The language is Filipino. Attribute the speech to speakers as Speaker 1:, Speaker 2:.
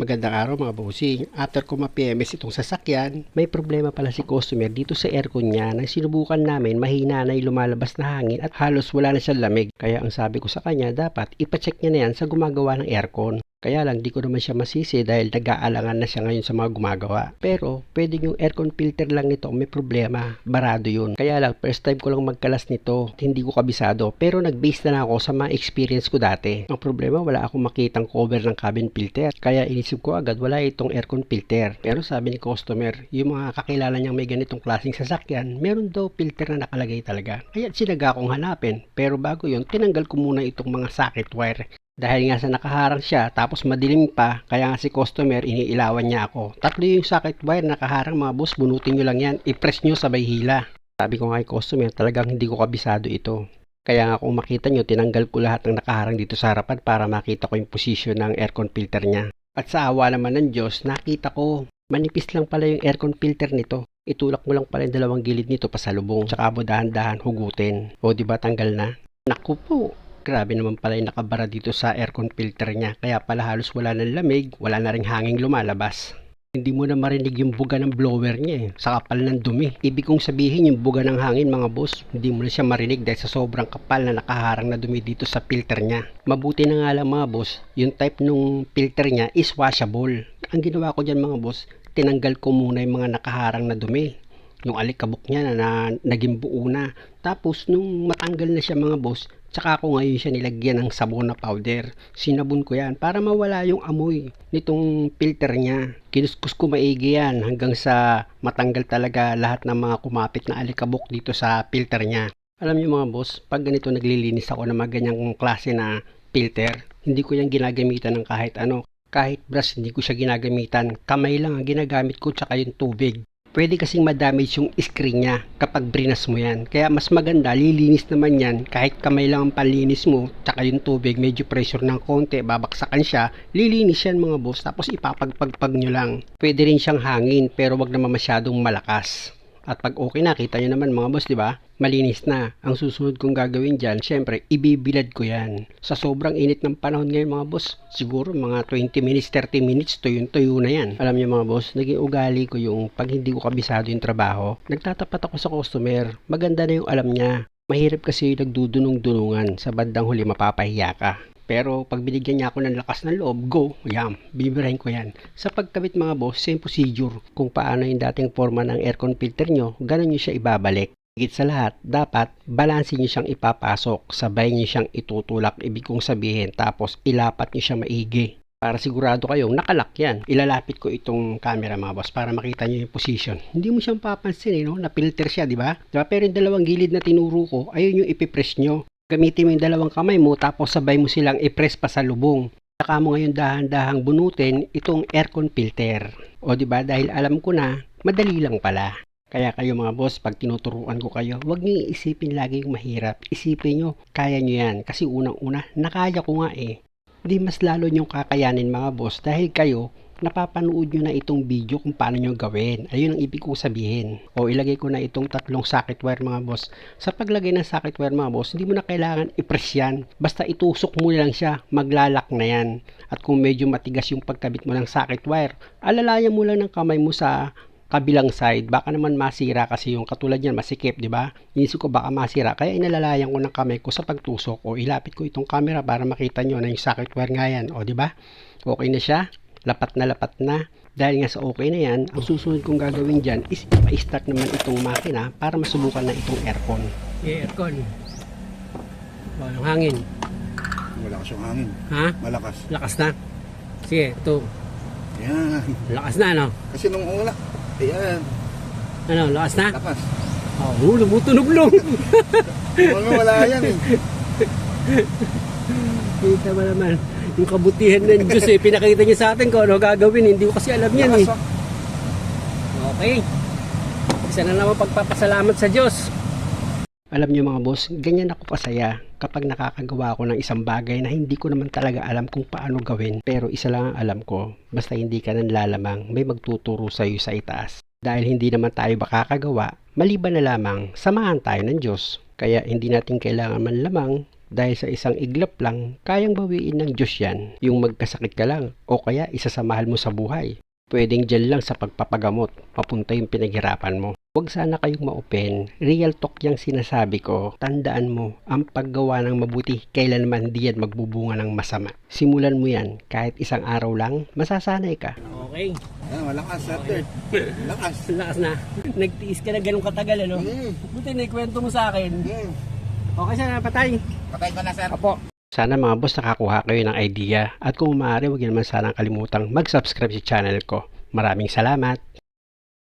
Speaker 1: Magandang araw mga bossing. After ko ma-PMS itong sasakyan, may problema pala si customer dito sa aircon niya na sinubukan namin mahina na yung lumalabas na hangin at halos wala na siyang lamig. Kaya ang sabi ko sa kanya dapat ipacheck niya na yan sa gumagawa ng aircon. Kaya lang di ko naman siya masisi dahil nag-aalangan na siya ngayon sa mga gumagawa. Pero pwede yung aircon filter lang nito may problema. Barado yun. Kaya lang first time ko lang magkalas nito. Hindi ko kabisado. Pero nag-base na, ako sa mga experience ko dati. Ang problema wala akong makitang cover ng cabin filter. Kaya inisip ko agad wala itong aircon filter. Pero sabi ni customer, yung mga kakilala niyang may ganitong klaseng sasakyan, meron daw filter na nakalagay talaga. Kaya sinaga akong hanapin. Pero bago yun, tinanggal ko muna itong mga socket wire dahil nga sa nakaharang siya, tapos madilim pa, kaya nga si customer, iniilawan niya ako. Tatlo yung socket wire nakaharang mga boss, bunutin nyo lang yan, i-press nyo sabay hila. Sabi ko nga kay customer, talagang hindi ko kabisado ito. Kaya nga kung makita nyo, tinanggal ko lahat ng nakaharang dito sa harapan para makita ko yung position ng aircon filter niya. At sa awa naman ng Diyos, nakita ko, manipis lang pala yung aircon filter nito. Itulak mo lang pala yung dalawang gilid nito pasalubong, tsaka mo dahan-dahan hugutin. O ba tanggal na? Naku po, Grabe naman pala yung nakabara dito sa aircon filter niya. Kaya pala halos wala ng lamig, wala na rin hanging lumalabas. Hindi mo na marinig yung buga ng blower niya eh, sa kapal ng dumi. Ibig kong sabihin yung buga ng hangin mga boss, hindi mo na siya marinig dahil sa sobrang kapal na nakaharang na dumi dito sa filter niya. Mabuti na nga lang mga boss, yung type nung filter niya is washable. Ang ginawa ko dyan mga boss, tinanggal ko muna yung mga nakaharang na dumi yung alikabok niya na, na naging buo na. Tapos nung matanggal na siya mga boss, tsaka ako ngayon siya nilagyan ng sabon na powder. Sinabon ko yan para mawala yung amoy nitong filter niya. Kinuskus ko maigi yan hanggang sa matanggal talaga lahat ng mga kumapit na alikabok dito sa filter niya. Alam niyo mga boss, pag ganito naglilinis ako ng mga ganyang klase na filter, hindi ko yan ginagamitan ng kahit ano. Kahit brush, hindi ko siya ginagamitan. Kamay lang ang ginagamit ko tsaka yung tubig pwede kasing madamage yung screen niya kapag brinas mo yan. Kaya mas maganda, lilinis naman yan kahit kamay lang ang panlinis mo, tsaka yung tubig, medyo pressure ng konti, babaksakan siya, lilinis yan mga boss, tapos ipapagpagpag nyo lang. Pwede rin siyang hangin, pero wag naman masyadong malakas. At pag okay na, kita nyo naman mga boss, di ba? Malinis na. Ang susunod kong gagawin dyan, syempre, ibibilad ko yan. Sa sobrang init ng panahon ngayon mga boss, siguro mga 20 minutes, 30 minutes, tuyong-tuyo na yan. Alam niyo mga boss, naging ugali ko yung pag hindi ko kabisado yung trabaho, nagtatapat ako sa customer. Maganda na yung alam niya. Mahirap kasi nagdudunong-dunungan. Sa bandang huli, mapapahiya ka. Pero pag binigyan niya ako ng lakas ng loob, go, yam, bibirahin ko yan. Sa pagkabit mga boss, same procedure. Kung paano yung dating forma ng aircon filter nyo, ganun nyo siya ibabalik. Higit sa lahat, dapat balansin nyo siyang ipapasok, sabay nyo siyang itutulak, ibig kong sabihin, tapos ilapat nyo siya maigi. Para sigurado kayong nakalak yan. Ilalapit ko itong camera mga boss para makita nyo yung position. Hindi mo siyang papansin eh, no? Na-filter siya, di ba? Diba? Pero yung dalawang gilid na tinuro ko, ayun yung ipipress nyo. Gamitin mo yung dalawang kamay mo tapos sabay mo silang i-press pa sa lubong. Saka mo ngayon dahan-dahang bunutin itong aircon filter. O di ba dahil alam ko na, madali lang pala. Kaya kayo mga boss, pag tinuturuan ko kayo, huwag niyo iisipin lagi yung mahirap. Isipin nyo, kaya nyo yan. Kasi unang-una, nakaya ko nga eh. Hindi mas lalo nyo kakayanin mga boss dahil kayo, napapanood nyo na itong video kung paano nyo gawin. Ayun ang ibig ko sabihin. O ilagay ko na itong tatlong socket wire mga boss. Sa paglagay ng socket wire mga boss, hindi mo na kailangan i-press yan. Basta itusok mo lang siya, maglalak na yan. At kung medyo matigas yung pagkabit mo ng socket wire, alalayan mo lang ng kamay mo sa kabilang side, baka naman masira kasi yung katulad yan, masikip, di ba? Inisip ko baka masira, kaya inalalayan ko ng kamay ko sa pagtusok o ilapit ko itong camera para makita nyo na yung socket wire nga yan, o di ba? Okay na siya, lapat na lapat na. Dahil nga sa okay na yan, ang susunod kong gagawin dyan is ipa-start naman itong makina para masubukan na itong aircon. Yeah, aircon. Walang hangin.
Speaker 2: Malakas yung hangin.
Speaker 1: Ha?
Speaker 2: Malakas.
Speaker 1: Lakas na. Sige, ito.
Speaker 2: Yan.
Speaker 1: Lakas na, ano?
Speaker 2: Kasi nung una, ayan,
Speaker 1: Ano, lakas na?
Speaker 2: lakas.
Speaker 1: Oo, oh, lumutunog lang.
Speaker 2: Wala yan eh.
Speaker 1: Kita mo naman, yung kabutihan ng Diyos eh, pinakita niya sa atin kung ano gagawin, hindi ko kasi alam yan eh. Okay. Isa na naman pagpapasalamat sa Diyos. Alam niyo mga boss, ganyan ako kasaya kapag nakakagawa ako ng isang bagay na hindi ko naman talaga alam kung paano gawin. Pero isa lang ang alam ko, basta hindi ka nanlalamang, may magtuturo sa iyo sa itaas. Dahil hindi naman tayo makakagawa, maliban na lamang, samahan tayo ng Diyos. Kaya hindi natin kailangan man lamang Dahil sa isang iglap lang, kayang bawiin ng Diyos yan. Yung magkasakit ka lang o kaya isa sa mahal mo sa buhay. Pwedeng dyan lang sa pagpapagamot, mapunta yung pinaghirapan mo. Huwag sana kayong ma-open. Real talk yung sinasabi ko. Tandaan mo, ang paggawa ng mabuti, kailanman di yan magbubunga ng masama. Simulan mo yan, kahit isang araw lang, masasanay ka.
Speaker 3: Okay.
Speaker 2: Ayan, malakas, sir. third. Malakas.
Speaker 3: Lakas na. Nagtiis ka na ganun katagal, ano?
Speaker 2: Hmm.
Speaker 3: Buti na ikwento mo sa akin.
Speaker 2: Hmm.
Speaker 3: Okay siya, patay.
Speaker 2: Patay ko na, sir.
Speaker 3: Apo.
Speaker 1: Sana mga boss nakakuha kayo ng idea at kung maaari huwag niyo naman sanang kalimutang mag-subscribe sa channel ko. Maraming salamat!